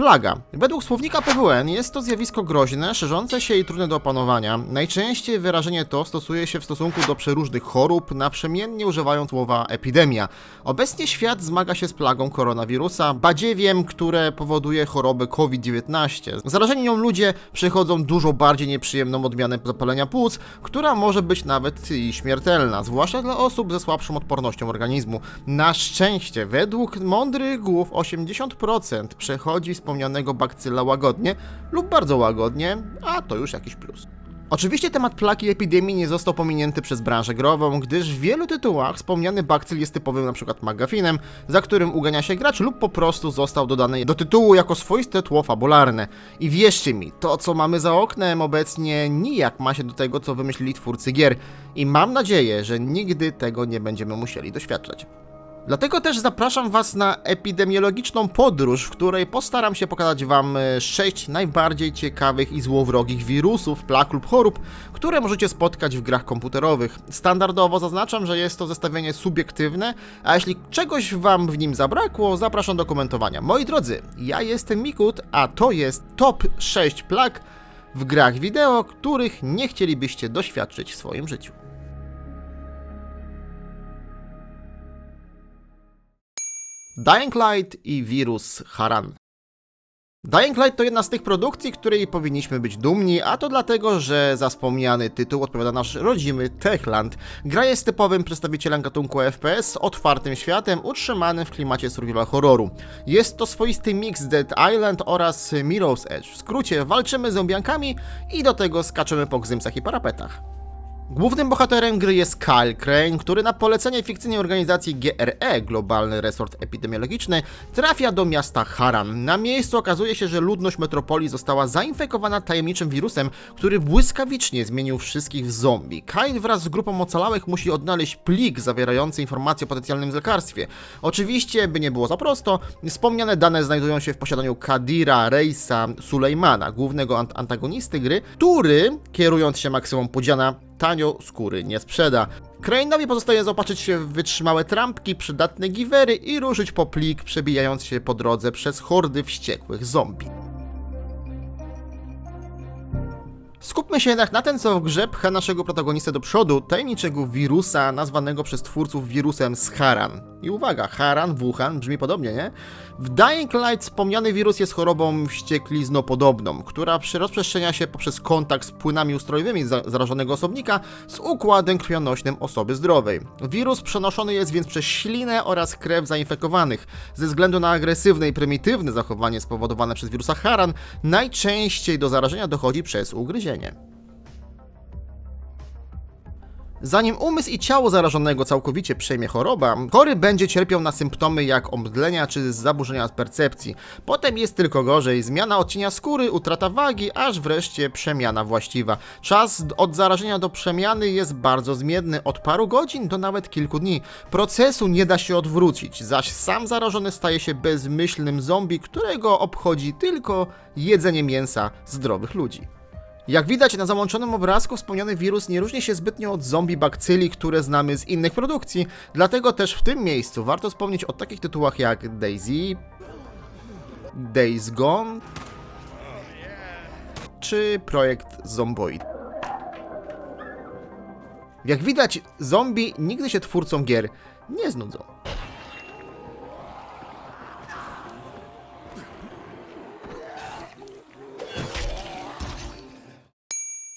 Plaga. Według słownika PWN jest to zjawisko groźne, szerzące się i trudne do opanowania. Najczęściej wyrażenie to stosuje się w stosunku do przeróżnych chorób, naprzemiennie używając słowa epidemia. Obecnie świat zmaga się z plagą koronawirusa, badziewiem, które powoduje chorobę COVID-19. Zarażeni nią ludzie przechodzą dużo bardziej nieprzyjemną odmianę zapalenia płuc, która może być nawet i śmiertelna, zwłaszcza dla osób ze słabszą odpornością organizmu. Na szczęście, według mądrych głów 80% przechodzi wspomnianego bakcyla łagodnie lub bardzo łagodnie, a to już jakiś plus. Oczywiście temat plaki i epidemii nie został pominięty przez branżę grową, gdyż w wielu tytułach wspomniany bakcyl jest typowym np. magafinem, za którym ugania się gracz lub po prostu został dodany do tytułu jako swoiste tło fabularne. I wierzcie mi, to co mamy za oknem obecnie nijak ma się do tego, co wymyślili twórcy gier. I mam nadzieję, że nigdy tego nie będziemy musieli doświadczać. Dlatego też zapraszam Was na epidemiologiczną podróż, w której postaram się pokazać Wam 6 najbardziej ciekawych i złowrogich wirusów, plag lub chorób, które możecie spotkać w grach komputerowych. Standardowo zaznaczam, że jest to zestawienie subiektywne, a jeśli czegoś Wam w nim zabrakło, zapraszam do komentowania. Moi drodzy, ja jestem Mikut, a to jest top 6 plag w grach wideo, których nie chcielibyście doświadczyć w swoim życiu. Dying Light i wirus Haran. Dying Light to jedna z tych produkcji, której powinniśmy być dumni, a to dlatego, że za wspomniany tytuł odpowiada nasz rodzimy Techland. Gra jest typowym przedstawicielem gatunku FPS z otwartym światem, utrzymanym w klimacie survival horroru. Jest to swoisty mix Dead Island oraz Mirror's Edge. W skrócie, walczymy z zombiankami i do tego skaczemy po gzymsach i parapetach. Głównym bohaterem gry jest Kyle Crane, który na polecenie fikcyjnej organizacji GRE, Globalny Resort Epidemiologiczny, trafia do miasta Haran. Na miejscu okazuje się, że ludność metropolii została zainfekowana tajemniczym wirusem, który błyskawicznie zmienił wszystkich w zombie. Kyle wraz z grupą ocalałych musi odnaleźć plik zawierający informacje o potencjalnym lekarstwie. Oczywiście, by nie było za prosto, wspomniane dane znajdują się w posiadaniu Kadira Reisa Sulejmana, głównego ant antagonisty gry, który, kierując się maksymum Pudziana, tanio skóry nie sprzeda. Crane'owi pozostaje zaopatrzyć się w wytrzymałe trampki, przydatne giwery i ruszyć po plik, przebijając się po drodze przez hordy wściekłych zombie. Skupmy się jednak na tym, co w grze pcha naszego protagonistę do przodu, tajemniczego wirusa nazwanego przez twórców wirusem z Haran. I uwaga, Haran, Wuhan, brzmi podobnie, nie? W Dying Light wspomniany wirus jest chorobą wściekliznopodobną, która rozprzestrzenia się poprzez kontakt z płynami ustrojowymi zarażonego osobnika z układem krwionośnym osoby zdrowej. Wirus przenoszony jest więc przez ślinę oraz krew zainfekowanych. Ze względu na agresywne i prymitywne zachowanie spowodowane przez wirusa Haran, najczęściej do zarażenia dochodzi przez ugryzienie. Zanim umysł i ciało zarażonego całkowicie przejmie choroba, chory będzie cierpiał na symptomy jak omdlenia czy zaburzenia percepcji. Potem jest tylko gorzej, zmiana odcienia skóry, utrata wagi, aż wreszcie przemiana właściwa. Czas od zarażenia do przemiany jest bardzo zmienny, od paru godzin do nawet kilku dni. Procesu nie da się odwrócić, zaś sam zarażony staje się bezmyślnym zombie, którego obchodzi tylko jedzenie mięsa zdrowych ludzi. Jak widać na załączonym obrazku, wspomniany wirus nie różni się zbytnio od zombie bakcyli, które znamy z innych produkcji, dlatego też w tym miejscu warto wspomnieć o takich tytułach jak Daisy, Days Gone czy projekt Zomboid. Jak widać, zombie nigdy się twórcom gier nie znudzą.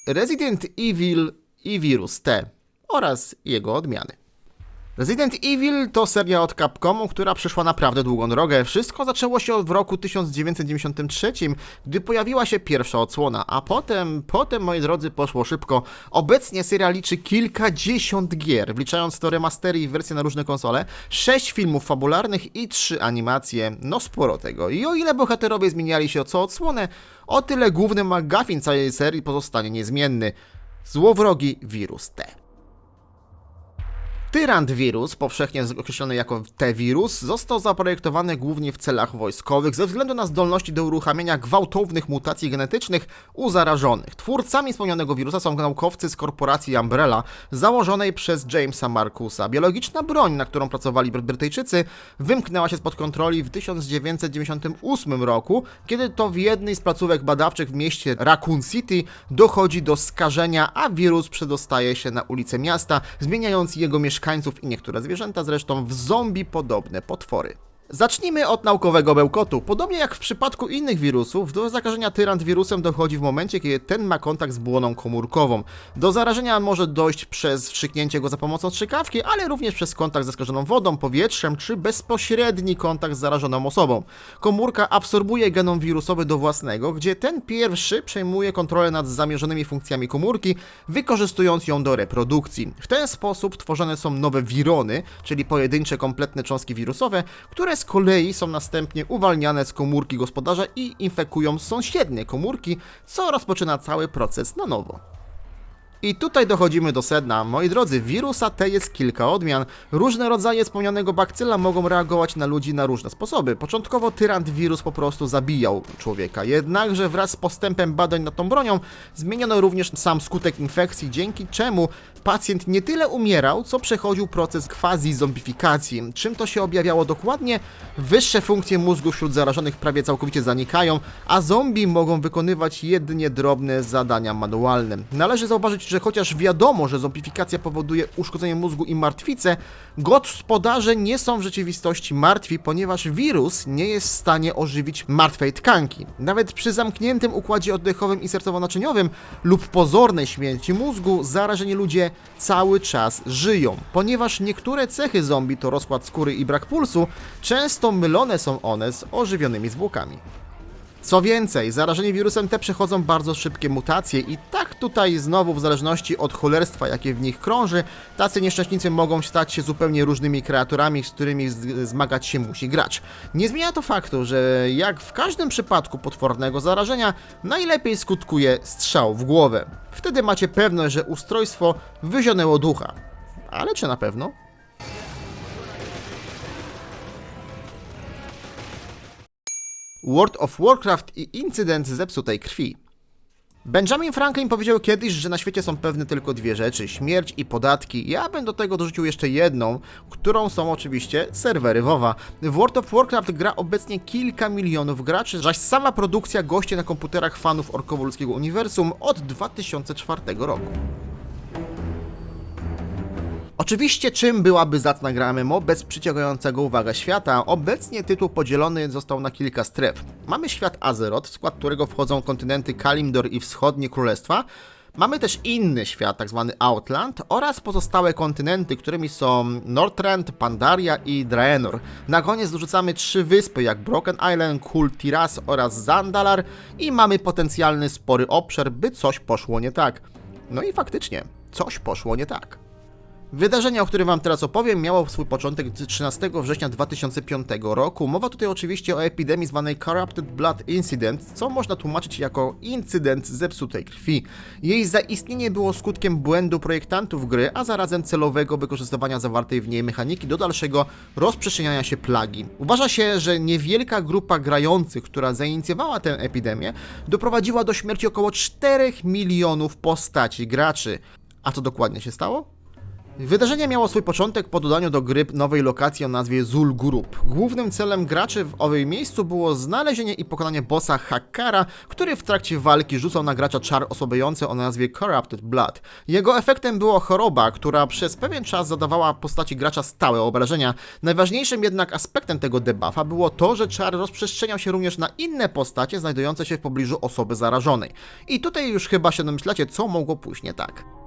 Resident Evil i Virus T oraz jego odmiany. Resident Evil to seria od Capcomu, która przeszła naprawdę długą drogę. Wszystko zaczęło się w roku 1993, gdy pojawiła się pierwsza odsłona, a potem, potem moi drodzy, poszło szybko. Obecnie seria liczy kilkadziesiąt gier, wliczając to remastery i wersje na różne konsole, sześć filmów fabularnych i trzy animacje, no sporo tego. I o ile bohaterowie zmieniali się co odsłonę, o tyle główny McGuffin całej serii pozostanie niezmienny. Złowrogi wirus T. Tyrant wirus, powszechnie określony jako T-wirus, został zaprojektowany głównie w celach wojskowych ze względu na zdolności do uruchamiania gwałtownych mutacji genetycznych u zarażonych. Twórcami wspomnianego wirusa są naukowcy z korporacji Umbrella, założonej przez Jamesa Marcusa. Biologiczna broń, na którą pracowali Bry- Brytyjczycy, wymknęła się spod kontroli w 1998 roku, kiedy to w jednej z placówek badawczych w mieście Raccoon City dochodzi do skażenia, a wirus przedostaje się na ulice miasta, zmieniając jego mieszkańców i niektóre zwierzęta zresztą w zombie podobne potwory. Zacznijmy od naukowego bełkotu. Podobnie jak w przypadku innych wirusów, do zakażenia tyrant wirusem dochodzi w momencie, kiedy ten ma kontakt z błoną komórkową. Do zarażenia może dojść przez wstrzyknięcie go za pomocą strzykawki, ale również przez kontakt ze skażoną wodą, powietrzem czy bezpośredni kontakt z zarażoną osobą. Komórka absorbuje genom wirusowy do własnego, gdzie ten pierwszy przejmuje kontrolę nad zamierzonymi funkcjami komórki, wykorzystując ją do reprodukcji. W ten sposób tworzone są nowe wirony, czyli pojedyncze kompletne cząstki wirusowe, które z kolei są następnie uwalniane z komórki gospodarza i infekują sąsiednie komórki, co rozpoczyna cały proces na nowo. I tutaj dochodzimy do sedna. Moi drodzy, wirusa T jest kilka odmian. Różne rodzaje wspomnianego bakcyla mogą reagować na ludzi na różne sposoby. Początkowo tyrant wirus po prostu zabijał człowieka, jednakże wraz z postępem badań nad tą bronią zmieniono również sam skutek infekcji, dzięki czemu pacjent nie tyle umierał, co przechodził proces quasi-zombifikacji. Czym to się objawiało dokładnie? Wyższe funkcje mózgu wśród zarażonych prawie całkowicie zanikają, a zombie mogą wykonywać jedynie drobne zadania manualne. Należy zauważyć, że chociaż wiadomo, że zombifikacja powoduje uszkodzenie mózgu i martwicę, gospodarze nie są w rzeczywistości martwi, ponieważ wirus nie jest w stanie ożywić martwej tkanki. Nawet przy zamkniętym układzie oddechowym i sercowo-naczyniowym lub pozornej śmierci mózgu zarażeni ludzie cały czas żyją. Ponieważ niektóre cechy zombie to rozkład skóry i brak pulsu, często mylone są one z ożywionymi zwłokami. Co więcej, zarażeni wirusem T przechodzą bardzo szybkie mutacje i tak tutaj znowu w zależności od cholerstwa, jakie w nich krąży, tacy nieszczęśnicy mogą stać się zupełnie różnymi kreaturami, z którymi zmagać się musi gracz. Nie zmienia to faktu, że jak w każdym przypadku potwornego zarażenia, najlepiej skutkuje strzał w głowę. Wtedy macie pewność, że ustrojstwo wyzionęło ducha. Ale czy na pewno? World of Warcraft i incydent zepsutej krwi. Benjamin Franklin powiedział kiedyś, że na świecie są pewne tylko dwie rzeczy: śmierć i podatki. Ja bym do tego dorzucił jeszcze jedną, którą są oczywiście serwery WoWa. W World of Warcraft gra obecnie kilka milionów graczy, zaś sama produkcja gości na komputerach fanów orkowo-ludzkiego uniwersum od 2004 roku. Oczywiście czym byłaby zacna gra MMO bez przyciągającego uwagę świata? Obecnie tytuł podzielony został na kilka stref. Mamy świat Azeroth, w skład którego wchodzą kontynenty Kalimdor i wschodnie królestwa. Mamy też inny świat, tzw. Outland oraz pozostałe kontynenty, którymi są Northrend, Pandaria i Draenor. Na koniec dorzucamy trzy wyspy jak Broken Island, Kul Tiras oraz Zandalar i mamy potencjalny spory obszar, by coś poszło nie tak. No i faktycznie, coś poszło nie tak. Wydarzenie, o którym Wam teraz opowiem, miało swój początek 13 września 2005 roku. Mowa tutaj oczywiście o epidemii zwanej Corrupted Blood Incident, co można tłumaczyć jako incydent zepsutej krwi. Jej zaistnienie było skutkiem błędu projektantów gry, a zarazem celowego wykorzystywania zawartej w niej mechaniki do dalszego rozprzestrzeniania się plagi. Uważa się, że niewielka grupa grających, która zainicjowała tę epidemię, doprowadziła do śmierci około 4 milionów postaci graczy. A co dokładnie się stało? Wydarzenie miało swój początek po dodaniu do gry nowej lokacji o nazwie Zul'Gurub. Głównym celem graczy w owej miejscu było znalezienie i pokonanie bossa Hakkara, który w trakcie walki rzucał na gracza czar osłabiający o nazwie Corrupted Blood. Jego efektem była choroba, która przez pewien czas zadawała postaci gracza stałe obrażenia. Najważniejszym jednak aspektem tego debuffa było to, że czar rozprzestrzeniał się również na inne postacie znajdujące się w pobliżu osoby zarażonej. I tutaj już chyba się domyślacie, co mogło pójść nie tak.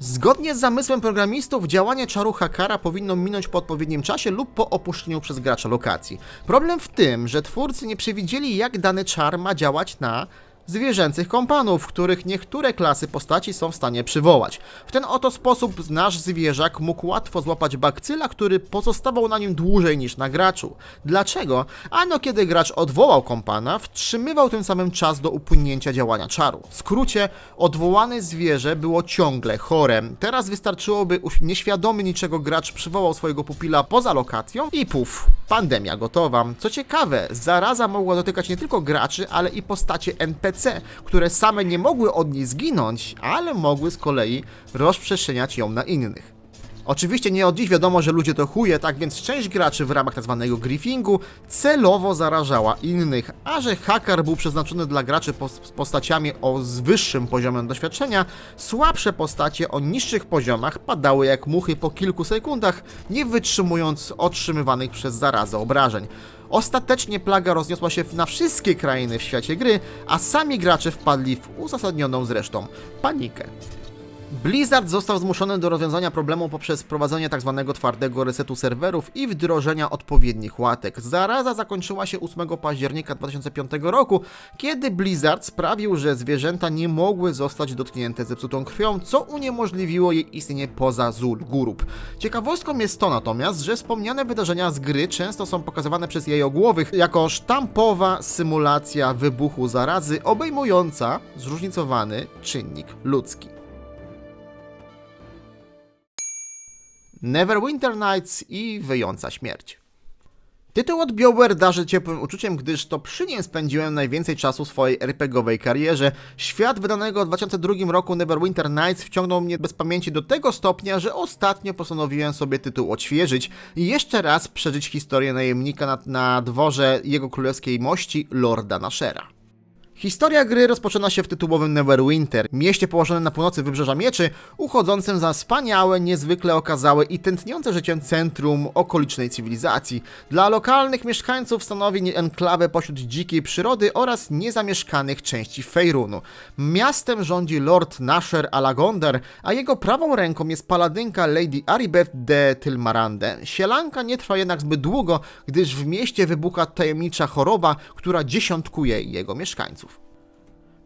Zgodnie z zamysłem programistów, działanie czaru Hakara powinno minąć po odpowiednim czasie lub po opuszczeniu przez gracza lokacji. Problem w tym, że twórcy nie przewidzieli, jak dany czar ma działać na zwierzęcych kompanów, których niektóre klasy postaci są w stanie przywołać. W ten oto sposób nasz zwierzak mógł łatwo złapać bakcyla, który pozostawał na nim dłużej niż na graczu. Dlaczego? Ano kiedy gracz odwołał kompana, wstrzymywał tym samym czas do upłynięcia działania czaru. W skrócie, odwołane zwierzę było ciągle chore. Teraz wystarczyłoby nieświadomy niczego gracz przywołał swojego pupila poza lokacją i puf, pandemia gotowa. Co ciekawe, zaraza mogła dotykać nie tylko graczy, ale i postacie NPC, które same nie mogły od niej zginąć, ale mogły z kolei rozprzestrzeniać ją na innych. Oczywiście nie od dziś wiadomo, że ludzie to chuje, tak więc część graczy w ramach tzw. griefingu celowo zarażała innych, a że haker był przeznaczony dla graczy z postaciami o z wyższym poziomem doświadczenia, słabsze postacie o niższych poziomach padały jak muchy po kilku sekundach, nie wytrzymując otrzymywanych przez zarazę obrażeń. Ostatecznie plaga rozniosła się na wszystkie krainy w świecie gry, a sami gracze wpadli w uzasadnioną zresztą panikę. Blizzard został zmuszony do rozwiązania problemu poprzez wprowadzenie tzw. twardego resetu serwerów i wdrożenia odpowiednich łatek. Zaraza zakończyła się 8 października 2005 roku, kiedy Blizzard sprawił, że zwierzęta nie mogły zostać dotknięte zepsutą krwią, co uniemożliwiło jej istnienie poza Zul Gurup. Ciekawostką jest to natomiast, że wspomniane wydarzenia z gry często są pokazywane przez jajogłowych jako sztampowa symulacja wybuchu zarazy obejmująca zróżnicowany czynnik ludzki. Neverwinter Nights i Wyjąca Śmierć. Tytuł od BioWare darzy ciepłym uczuciem, gdyż to przy nim spędziłem najwięcej czasu w swojej RPGowej karierze. Świat wydanego w 2002 roku Neverwinter Nights wciągnął mnie bez pamięci do tego stopnia, że ostatnio postanowiłem sobie tytuł odświeżyć i jeszcze raz przeżyć historię najemnika na, na dworze jego królewskiej mości, Lorda Nashera. Historia gry rozpoczyna się w tytułowym Neverwinter, mieście położonym na północy Wybrzeża Mieczy, uchodzącym za wspaniałe, niezwykle okazałe i tętniące życiem centrum okolicznej cywilizacji. Dla lokalnych mieszkańców stanowi enklawę pośród dzikiej przyrody oraz niezamieszkanych części Feyrunu. Miastem rządzi Lord Nasher Alagondar, a jego prawą ręką jest paladynka Lady Aribeth de Tylmarande. Sielanka nie trwa jednak zbyt długo, gdyż w mieście wybucha tajemnicza choroba, która dziesiątkuje jego mieszkańców.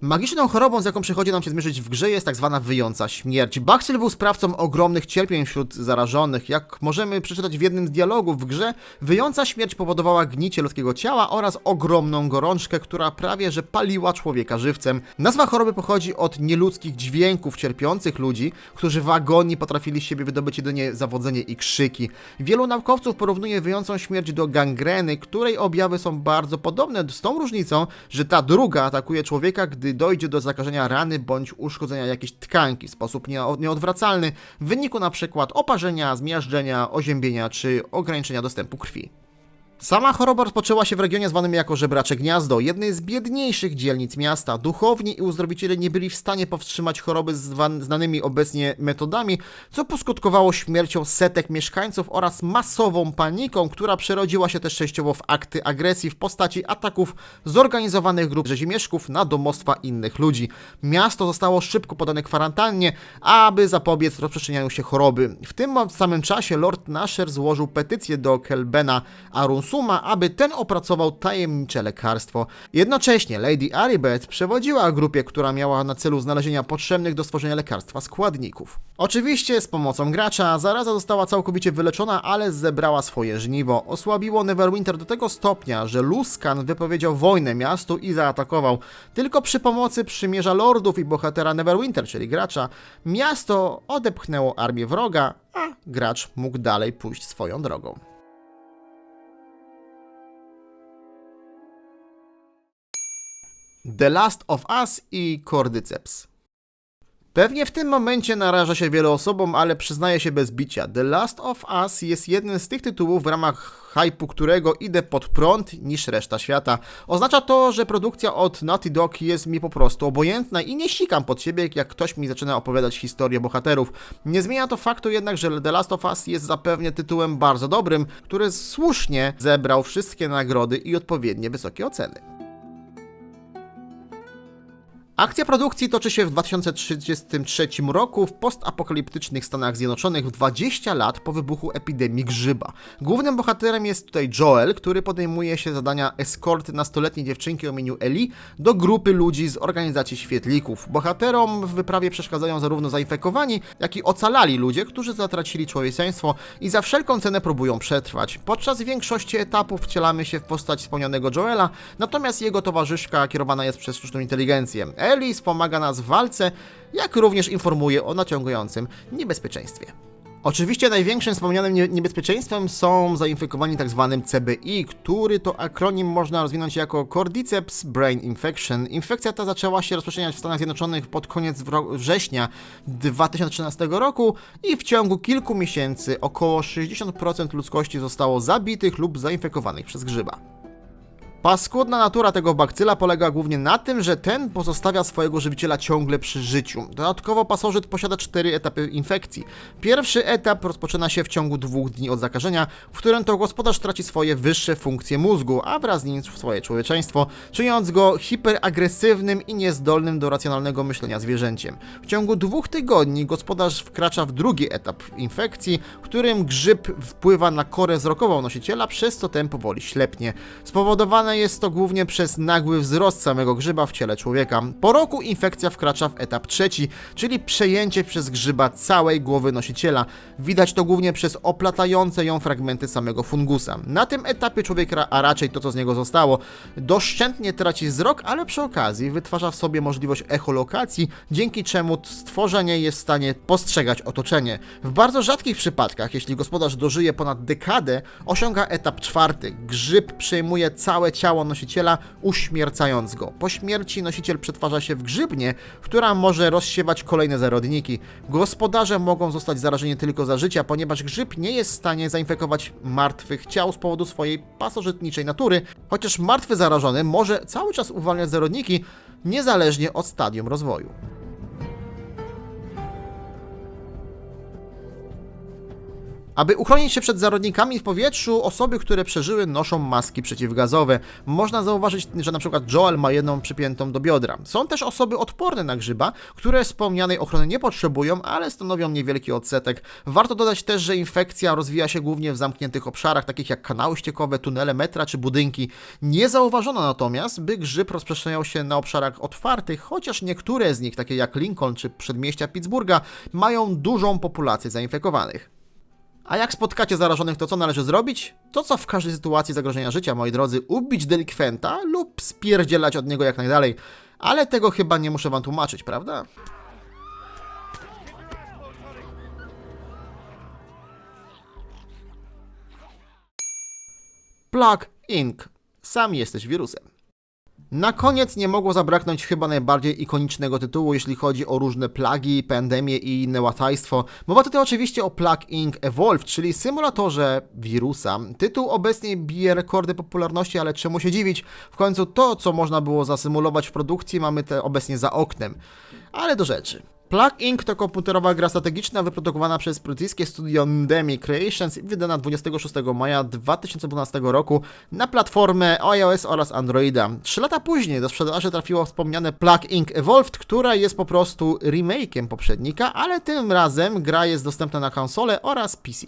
Magiczną chorobą, z jaką przychodzi nam się zmierzyć w grze, jest tak zwana wyjąca śmierć. Baxil był sprawcą ogromnych cierpień wśród zarażonych. Jak możemy przeczytać w jednym z dialogów w grze, wyjąca śmierć powodowała gnicie ludzkiego ciała oraz ogromną gorączkę, która prawie że paliła człowieka żywcem. Nazwa choroby pochodzi od nieludzkich dźwięków cierpiących ludzi, którzy w agonii potrafili z siebie wydobyć jedynie zawodzenie i krzyki. Wielu naukowców porównuje wyjącą śmierć do gangreny, której objawy są bardzo podobne, z tą różnicą, że ta druga atakuje człowieka, gdy dojdzie do zakażenia rany bądź uszkodzenia jakiejś tkanki w sposób nie- nieodwracalny w wyniku przykład oparzenia, zmiażdżenia, oziębienia czy ograniczenia dostępu krwi. Sama choroba rozpoczęła się w regionie zwanym jako Żebracze Gniazdo, jednej z biedniejszych dzielnic miasta. Duchowni i uzdrowiciele nie byli w stanie powstrzymać choroby znanymi obecnie metodami, co poskutkowało śmiercią setek mieszkańców oraz masową paniką, która przerodziła się też częściowo w akty agresji w postaci ataków zorganizowanych grup rzezimieszków na domostwa innych ludzi. Miasto zostało szybko podane kwarantannie, aby zapobiec rozprzestrzenianiu się choroby. W tym samym czasie Lord Nasher złożył petycję do Kelbena Arunsuma, aby ten opracował tajemnicze lekarstwo. Jednocześnie Lady Aribeth przewodziła grupie, która miała na celu znalezienia potrzebnych do stworzenia lekarstwa składników. Oczywiście z pomocą gracza zaraza została całkowicie wyleczona, ale zebrała swoje żniwo. Osłabiło Neverwinter do tego stopnia, że Luskan wypowiedział wojnę miastu i zaatakował. Tylko przy pomocy przymierza lordów i bohatera Neverwinter, czyli gracza, miasto odepchnęło armię wroga, a gracz mógł dalej pójść swoją drogą. The Last of Us i Cordyceps. Pewnie w tym momencie naraża się wielu osobom, ale przyznaję się bez bicia. The Last of Us jest jednym z tych tytułów, w ramach hypu którego idę pod prąd niż reszta świata. Oznacza to, że produkcja od Naughty Dog jest mi po prostu obojętna i nie sikam pod siebie, jak ktoś mi zaczyna opowiadać historię bohaterów. Nie zmienia to faktu jednak, że The Last of Us jest zapewne tytułem bardzo dobrym, który słusznie zebrał wszystkie nagrody i odpowiednie wysokie oceny. Akcja produkcji toczy się w 2033 roku w postapokaliptycznych Stanach Zjednoczonych 20 lat po wybuchu epidemii grzyba. Głównym bohaterem jest tutaj Joel, który podejmuje się zadania eskorty nastoletniej dziewczynki o imieniu Eli do grupy ludzi z organizacji świetlików. Bohaterom w wyprawie przeszkadzają zarówno zainfekowani, jak i ocalali ludzie, którzy zatracili człowieczeństwo i za wszelką cenę próbują przetrwać. Podczas większości etapów wcielamy się w postać wspomnianego Joela, natomiast jego towarzyszka kierowana jest przez sztuczną inteligencję. Eli wspomaga nas w walce, jak również informuje o naciągającym niebezpieczeństwie. Oczywiście największym wspomnianym nie- niebezpieczeństwem są zainfekowani tzw. CBI, który to akronim można rozwinąć jako Cordyceps Brain Infection. Infekcja ta zaczęła się rozprzestrzeniać w Stanach Zjednoczonych pod koniec września 2013 roku i w ciągu kilku miesięcy około 60% ludzkości zostało zabitych lub zainfekowanych przez grzyba. Paskudna natura tego bakcyla polega głównie na tym, że ten pozostawia swojego żywiciela ciągle przy życiu. Dodatkowo pasożyt posiada cztery etapy infekcji. Pierwszy etap rozpoczyna się w ciągu dwóch dni od zakażenia, w którym to gospodarz traci swoje wyższe funkcje mózgu, a wraz z nim swoje człowieczeństwo, czyniąc go hiperagresywnym i niezdolnym do racjonalnego myślenia zwierzęciem. W ciągu dwóch tygodni gospodarz wkracza w drugi etap infekcji, w którym grzyb wpływa na korę wzrokową nosiciela, przez co ten powoli ślepnie. Spowodowane jest to głównie przez nagły wzrost samego grzyba w ciele człowieka. Po roku infekcja wkracza w etap trzeci, czyli przejęcie przez grzyba całej głowy nosiciela. Widać to głównie przez oplatające ją fragmenty samego fungusa. Na tym etapie człowiek, a raczej to co z niego zostało, doszczętnie traci wzrok, ale przy okazji wytwarza w sobie możliwość echolokacji, dzięki czemu stworzenie jest w stanie postrzegać otoczenie. W bardzo rzadkich przypadkach, jeśli gospodarz dożyje ponad dekadę, osiąga etap czwarty. Grzyb przejmuje całe ciało nosiciela, uśmiercając go. Po śmierci nosiciel przetwarza się w grzybnię, która może rozsiewać kolejne zarodniki. Gospodarze mogą zostać zarażeni tylko za życia, ponieważ grzyb nie jest w stanie zainfekować martwych ciał z powodu swojej pasożytniczej natury, chociaż martwy zarażony może cały czas uwalniać zarodniki, niezależnie od stadium rozwoju. Aby uchronić się przed zarodnikami w powietrzu, osoby, które przeżyły, noszą maski przeciwgazowe. Można zauważyć, że przykład Joel ma jedną przypiętą do biodra. Są też osoby odporne na grzyba, które wspomnianej ochrony nie potrzebują, ale stanowią niewielki odsetek. Warto dodać też, że infekcja rozwija się głównie w zamkniętych obszarach, takich jak kanały ściekowe, tunele metra czy budynki. Nie zauważono natomiast, by grzyb rozprzestrzeniał się na obszarach otwartych, chociaż niektóre z nich, takie jak Lincoln czy przedmieścia Pittsburgha, mają dużą populację zainfekowanych. A jak spotkacie zarażonych, to co należy zrobić? To co w każdej sytuacji zagrożenia życia, moi drodzy, ubić delikwenta lub spierdzielać od niego jak najdalej. Ale tego chyba nie muszę wam tłumaczyć, prawda? Plug Inc. Sam jesteś wirusem. Na koniec nie mogło zabraknąć chyba najbardziej ikonicznego tytułu, jeśli chodzi o różne plagi, pandemie i inne łatajstwo. Mowa tutaj oczywiście o Plug Inc. Evolve, czyli symulatorze wirusa. Tytuł obecnie bije rekordy popularności, ale czemu się dziwić? W końcu to, co można było zasymulować w produkcji, mamy te obecnie za oknem. Ale do rzeczy. Plug Inc. to komputerowa gra strategiczna wyprodukowana przez brytyjskie studio Ndemi Creations i wydana 26 maja 2012 roku na platformę iOS oraz Androida. Trzy lata później do sprzedaży trafiło wspomniane Plug Inc. Evolved, która jest po prostu remake'iem poprzednika, ale tym razem gra jest dostępna na konsole oraz PC.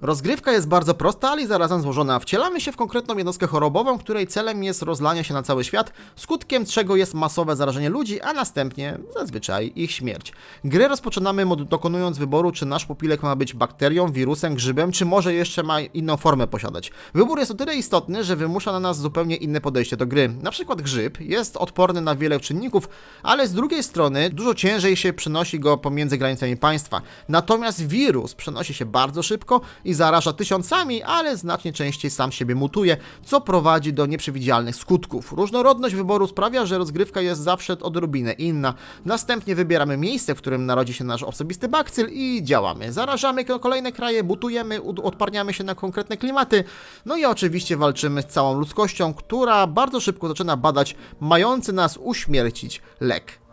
Rozgrywka jest bardzo prosta, ale i zarazem złożona. Wcielamy się w konkretną jednostkę chorobową, której celem jest rozlanie się na cały świat, skutkiem czego jest masowe zarażenie ludzi, a następnie zazwyczaj ich śmierć. Grę rozpoczynamy dokonując wyboru, czy nasz pupilek ma być bakterią, wirusem, grzybem, czy może jeszcze ma inną formę posiadać. Wybór jest o tyle istotny, że wymusza na nas zupełnie inne podejście do gry. Na przykład grzyb jest odporny na wiele czynników, ale z drugiej strony dużo ciężej się przenosi go pomiędzy granicami państwa. Natomiast wirus przenosi się bardzo szybko i zaraża tysiącami, ale znacznie częściej sam siebie mutuje, co prowadzi do nieprzewidzialnych skutków. Różnorodność wyboru sprawia, że rozgrywka jest zawsze odrobinę inna. Następnie wybieramy miejsce, w którym narodzi się nasz osobisty bakcyl i działamy. Zarażamy ko- kolejne kraje, butujemy, odparniamy się na konkretne klimaty, no i oczywiście walczymy z całą ludzkością, która bardzo szybko zaczyna badać mający nas uśmiercić lek.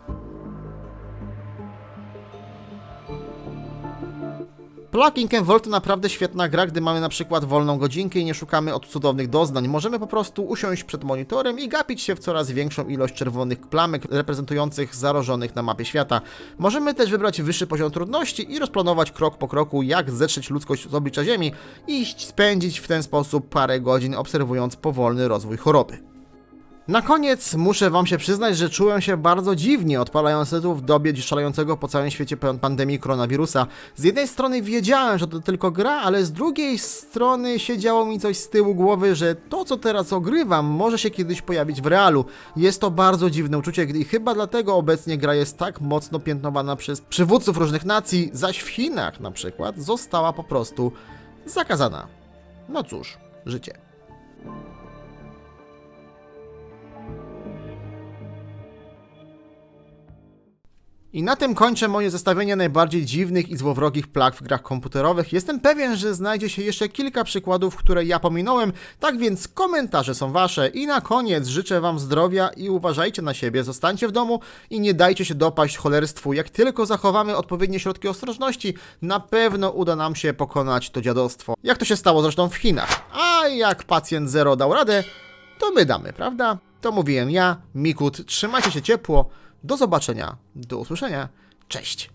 Plugging and Volt to naprawdę świetna gra, gdy mamy na przykład wolną godzinkę i nie szukamy od cudownych doznań. Możemy po prostu usiąść przed monitorem i gapić się w coraz większą ilość czerwonych plamek reprezentujących zarożonych na mapie świata. Możemy też wybrać wyższy poziom trudności i rozplanować krok po kroku, jak zetrzeć ludzkość z oblicza Ziemi i spędzić w ten sposób parę godzin obserwując powolny rozwój choroby. Na koniec muszę wam się przyznać, że czułem się bardzo dziwnie odpalając tytuł w dobie szalejącego po całym świecie pan- pandemii koronawirusa. Z jednej strony wiedziałem, że to tylko gra, ale z drugiej strony siedziało mi coś z tyłu głowy, że to co teraz ogrywam może się kiedyś pojawić w realu. Jest to bardzo dziwne uczucie i chyba dlatego obecnie gra jest tak mocno piętnowana przez przywódców różnych nacji, zaś w Chinach na przykład została po prostu zakazana. No cóż, życie. I na tym kończę moje zestawienie najbardziej dziwnych i złowrogich plag w grach komputerowych. Jestem pewien, że znajdzie się jeszcze kilka przykładów, które ja pominąłem, tak więc komentarze są wasze. I na koniec życzę wam zdrowia i uważajcie na siebie, zostańcie w domu i nie dajcie się dopaść cholerstwu. Jak tylko zachowamy odpowiednie środki ostrożności, na pewno uda nam się pokonać to dziadostwo. Jak to się stało zresztą w Chinach. A jak pacjent zero dał radę, to my damy, prawda? To mówiłem ja, Mikut. Trzymajcie się ciepło. Do zobaczenia, do usłyszenia. Cześć.